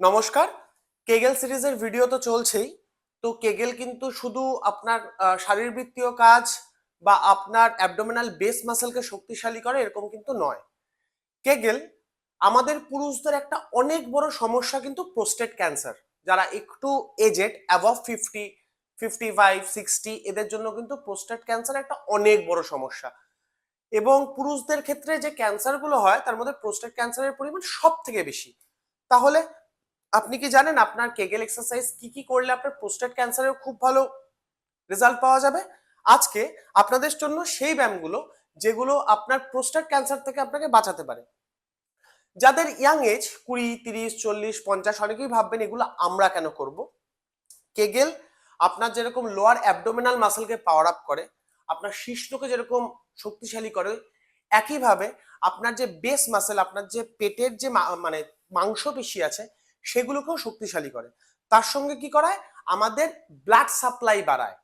নমস্কার, কেগেল সিরিজের ভিডিও তো চলছেই। তো কেগেল কিন্তু শুধু আপনার শারীরবৃত্তীয় কাজ বা আপনার অ্যাবডোমিনাল বেস মাসেলকে শক্তিশালী করে এরকম কিন্তু নয়। কেগেল আমাদের পুরুষদের একটা অনেক বড় সমস্যা কিন্তু প্রোস্টেট ক্যান্সার যারা একটু aged above fifty fifty five sixty এদের জন্য কিন্তু প্রোস্টেট ক্যান্সার একটা অনেক বড় সমস্যা। এবং পুরুষদের ক্ষেত্রে যে ক্যান্সারগুলো হয়, তার মধ্যে প্রোস্টেট ক্যান্সারের পরিমাণ সব থেকে বেশি। তাহলে আপনি কি জানেন আপনার কেগেল এক্সারসাইজ কি কি করলে আপনার প্রোস্টেট ক্যান্সারের খুব ভালো রেজাল্ট পাওয়া যাবে? আজকে আপনাদের জন্য সেই ব্যায়ামগুলো যেগুলো আপনার প্রোস্টেট ক্যান্সার থেকে আপনাকে বাঁচাতে পারে। যাদের ইয়াং এজ কুড়ি, তিরিশ, চল্লিশ, পঞ্চাশ অনেকেই ভাববেন এগুলো আমরা কেন করব? কেগেল আপনার যেরকম লোয়ার অ্যাবডোমিনাল মাসেলকে পাওয়ার আপ করে, আপনার শীর্ষকে যেরকম শক্তিশালী করে, একইভাবে আপনার যে বেস মাসেল আপনার যে পেটের যে মানে মাংসপেশি আছে সেগুলোকেও শক্তিশালী করে। তার সঙ্গে কি করায়? আমাদের ব্লাড সাপ্লাই বাড়ায়।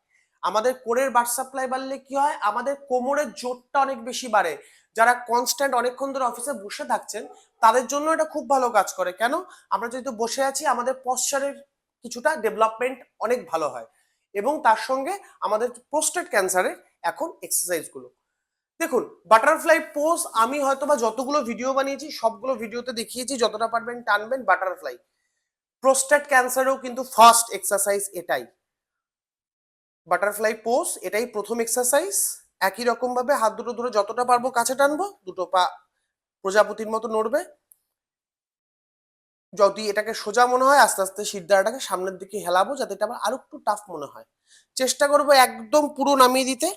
আমাদের কোরের ব্লাড সাপ্লাই বাড়লে কি হয়? আমাদের কোমরের জোরটা অনেক বেশি বাড়ে। যারা কনস্ট্যান্ট অনেকক্ষণ ধরে অফিসে বসে থাকছেন, তাদের জন্য এটা খুব ভালো কাজ করে। কেন? আমরা যেহেতু বসে আছি, আমাদের পশ্চারের কিছুটা ডেভেলপমেন্ট অনেক ভালো হয়। এবং তার সঙ্গে আমাদের প্রোস্টেট ক্যান্সারের এখন এক্সারসাইজগুলো দেখুন বাটারফ্লাই পোজ আমি হয়তো বা যতগুলো ভিডিও বানিয়েছি, সবগুলো ভিডিওতে দেখিয়েছি, যতটা পারবেন টানবেন বাটারফ্লাই প্রোস্টেট ক্যান্সারেও কিন্তু ফার্স্ট এক্সারসাইজ এটাই। বাটারফ্লাই পোজ এটাই প্রথম এক্সারসাইজ একই রকম ভাবে হাত দুটো ধরে যতটা পারব কাছে টানবো, দুটো পা প্রজাপতির মতো নড়বে। যদি এটাকে সোজা মনে হয়, আস্তে আস্তে শিরদাঁড়াটাকে সামনের দিকে হেলাবো যাতে এটা আবার আরও একটু টাফ মনে হয়। চেষ্টা করব একদম পুরো নামিয়ে দিতে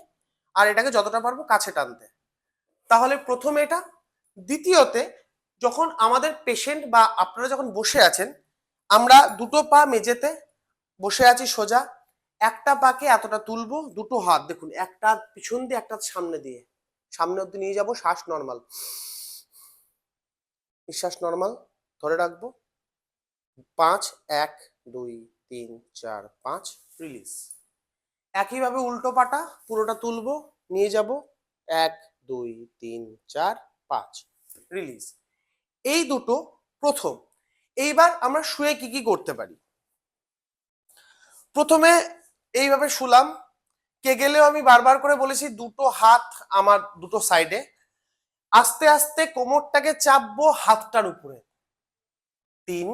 আর এটাকে যতটা পারব কাছে টানতে। তাহলে প্রথমে এটা। দ্বিতীয়তে, যখন আমাদের পেশেন্ট বা আপনারা যখন বসে আছেন আমরা দুটো পা মেঝেতে বসে আছি সোজা, একটা পাকে এতটা তুলবো, দুটো হাত। দেখুন, একটা পিছন দিয়ে, একটা সামনে দিয়ে। সামনে অব্দি নিয়ে যাব, শ্বাস নর্মাল নিঃশ্বাস নর্মাল ধরে রাখব। পাঁচ, এক, দুই, তিন, চার, পাঁচ রিলিজ একইভাবে উল্টো পাটা পুরোটা তুলবো, নিয়ে যাব। এক, দুই, তিন, চার, পাঁচ রিলিজ এই দুটো প্রথম। এইবার আমরা শুয়ে কি কি করতে পারি? প্রথমে এইভাবে শুলাম। কে গেলেও আমি বারবার করে বলেছি, দুটো হাত আমার দুটো সাইডে আস্তে আস্তে কোমরটাকে চাপবো হাতটার উপরে। তিন।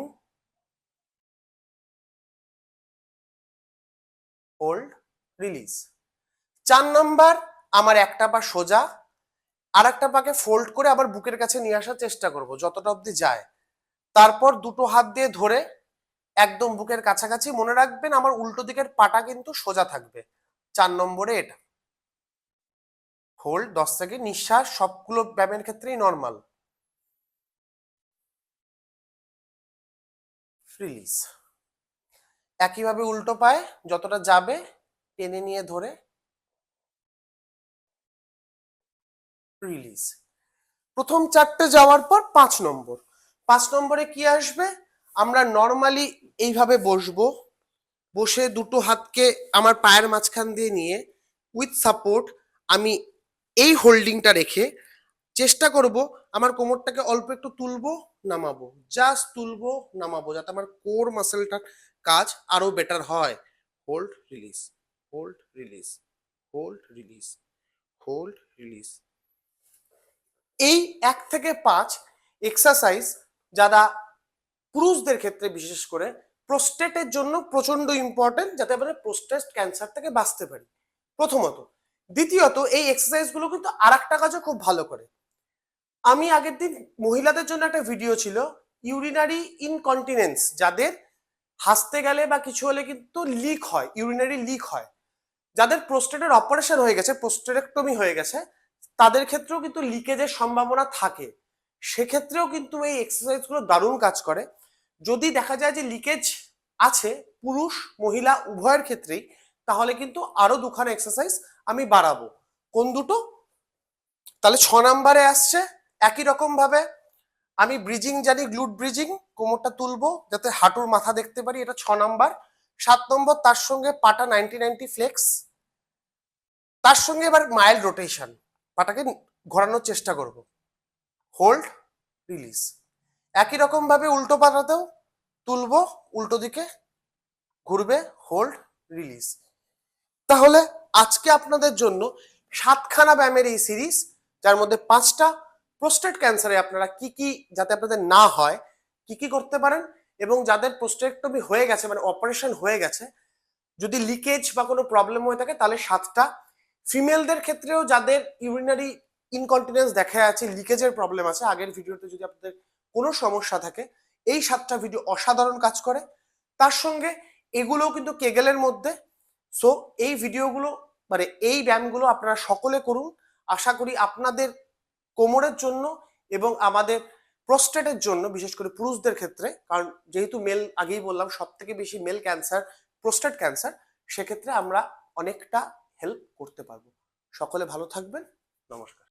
হোল্ড রিলিজ চার নাম্বার, আমার একটা পা সোজা। আর একটা পাকে ফোল্ড করে আবার বুকের কাছে নিয়ে আসার চেষ্টা করব, যতটা অবধি যায়। তারপর দুটো হাত দিয়ে ধরে একদম বুকের কাছাকাছি মনে রাখবেন আমার উল্টো দিকের পাটা কিন্তু সোজা থাকবে। চার নম্বরে এটা। হোল্ড দশ সেকেন্ড নিঃশ্বাস, সবগুলো ব্যায়ামের ক্ষেত্রেই নর্মাল রিলিজ একইভাবে উল্টো পায়ে যতটা যাবে, টেনে নিয়ে ধরে। রিলিজ প্রথম চারটে যাওয়ার পর পাঁচ নম্বর। পাঁচ নম্বরে কি আসবে? আমরা নর্মালি এইভাবে বসবো। বসে দুটো হাতকে আমার পায়ের মাঝখান দিয়ে নিয়ে উইথ সাপোর্ট আমি এই হোল্ডিংটা রেখে চেষ্টা করব আমার কোমরটাকে অল্প একটু তুলবো, নামাবো। জাস্ট তুলবো, নামাবো, যাতে আমার কোর মাসেলটার কাজ আরও বেটার হয়। Hold release hold release hold release hold release এই এক থেকে পাঁচ এক্সারসাইজ যারা পুরুষদের ক্ষেত্রে, বিশেষ করে প্রোস্টেটের জন্য প্রচণ্ড ইম্পর্টেন্ট যাতে আমরা প্রোস্টেট ক্যান্সার থেকে বাঁচতে পারি। প্রথমত। দ্বিতীয়ত, এই এক্সারসাইজগুলো কিন্তু আর একটা কাজও খুব ভালো করে। আমি আগের দিন মহিলাদের জন্য একটা ভিডিও ছিল ইউরিনারি ইনকন্টিনেন্স যাদের হাসতে গেলে বা কিছু হলে কিন্তু লিক হয় ইউরিনারি লিক হয়। যাদের প্রোস্টেটের অপারেশন হয়ে গেছে প্রোস্টেরেক্টমি হয়ে গেছে, তাদের ক্ষেত্রেও কিন্তু লিকেজের সম্ভাবনা থাকে। সেক্ষেত্রেও কিন্তু এই এক্সারসাইজগুলো দারুণ কাজ করে। যদি দেখা যায় যে লিকেজ আছে পুরুষ, মহিলা উভয়ের ক্ষেত্রেই, তাহলে কিন্তু আরও দুখানা এক্সারসাইজ আমি বাড়াবো। কোন দুটো? তাহলে ছ নাম্বারে আসছে, একই রকম ভাবে আমি ব্রিজিং জানি গ্লুট ব্রিজিং কোমরটা তুলবো যাতে হাঁটুর মাথা দেখতে পারি, এটা ছ নাম্বার। সাত নম্বর, তার সঙ্গে পাটা নাইনটি নাইনটি ফ্লেক্স তার সঙ্গে এবার মাইল্ড রোটেশন পাটাকে ঘোরানোর চেষ্টা করব। হোল্ড রিলিজ একই রকম ভাবে উল্টো পাটাতেও তুলবো, উল্টো দিকে ঘুরবে হোল্ড রিলিজ তাহলে আজকে আপনাদের জন্য সাতখানা ব্যায়ামের এই সিরিজ যার মধ্যে পাঁচটা প্রোস্টেট ক্যান্সারে আপনারা কি কি, যাতে আপনাদের না হয়, কি কি করতে পারেন এবং যাদের প্রোস্টেক্টমি হয়ে গেছে মানে অপারেশন হয়ে গেছে, যদি লিকেজ বা কোনো প্রবলেম হয়ে থাকে, তাহলে সাতটা ফিমেলদের ক্ষেত্রেও যাদের ইউরিনারি ইনকন্টিনেন্স দেখা আছে লিকেজের প্রবলেম আছে। আগের ভিডিওতে যদি আপনাদের কোনো সমস্যা থাকে, এই সাতটা ভিডিও অসাধারণ কাজ করে। তার সঙ্গে এগুলোও কিন্তু কেগেলের মধ্যে। সো এই ভিডিওগুলো মানে এই ব্যায়ামগুলো আপনারা সকলে করুন। আশা করি আপনাদের কোমরের জন্য এবং আমাদের প্রোস্টেটের জন্য, বিশেষ করে পুরুষদের ক্ষেত্রে, কারণ যেহেতু মেল আগেই বললাম সব থেকে বেশি মেল ক্যান্সার প্রোস্টেট ক্যান্সার সেক্ষেত্রে আমরা অনেকটা হেল্প করতে পারব। সকলে ভালো থাকবেন। নমস্কার।